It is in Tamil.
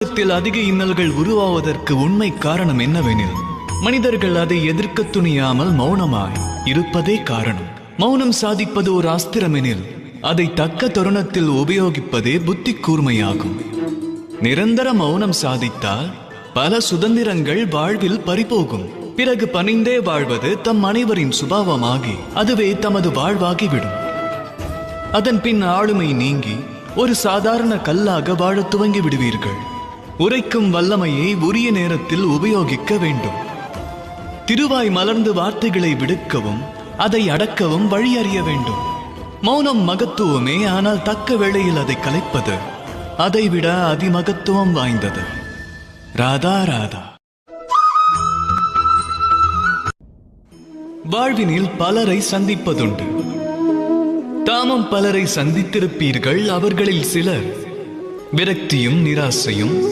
உலகத்தில் அதிக இன்னல்கள் உருவாவதற்கு உண்மை காரணம் என்னவெனில் மனிதர்கள் அதை எதிர்க்க துணியாமல் மௌனமாய் இருப்பதே காரணம். மௌனம் சாதிப்பது ஒரு அஸ்திரமெனில் அதை தக்க தருணத்தில் உபயோகிப்பதே புத்தி கூர்மையாகும். நிரந்தர மௌனம் சாதித்தால் பல சுதந்திரங்கள் வாழ்வில் பறிபோகும். பிறகு பணிந்தே வாழ்வது தம் அனைவரின் சுபாவமாகி அதுவே தமது வாழ்வாகிவிடும். அதன் பின் ஆளுமை நீங்கி ஒரு சாதாரண கல்லாக வாழத் துவங்கி விடுவீர்கள் உரைக்கும் வல்லமையை உரிய நேரத்தில் உபயோகிக்க வேண்டும். திருவாய் மலர்ந்து வார்த்தைகளை விடுக்கவும் அதை அடக்கவும் வழி அறிய வேண்டும். மௌனம் மகத்துவமே ஆனால் தக்க வேளையில் அதை கலைப்பது அதைவிட அதிமகத்துவம் வாய்ந்தது. ராதா ராதா. வாழ்வினில் பலரை சந்திப்பதுண்டு. தாமும் பலரை சந்தித்திருப்பீர்கள் அவர்களில் சிலர். விரக்தியும் நிராசையும்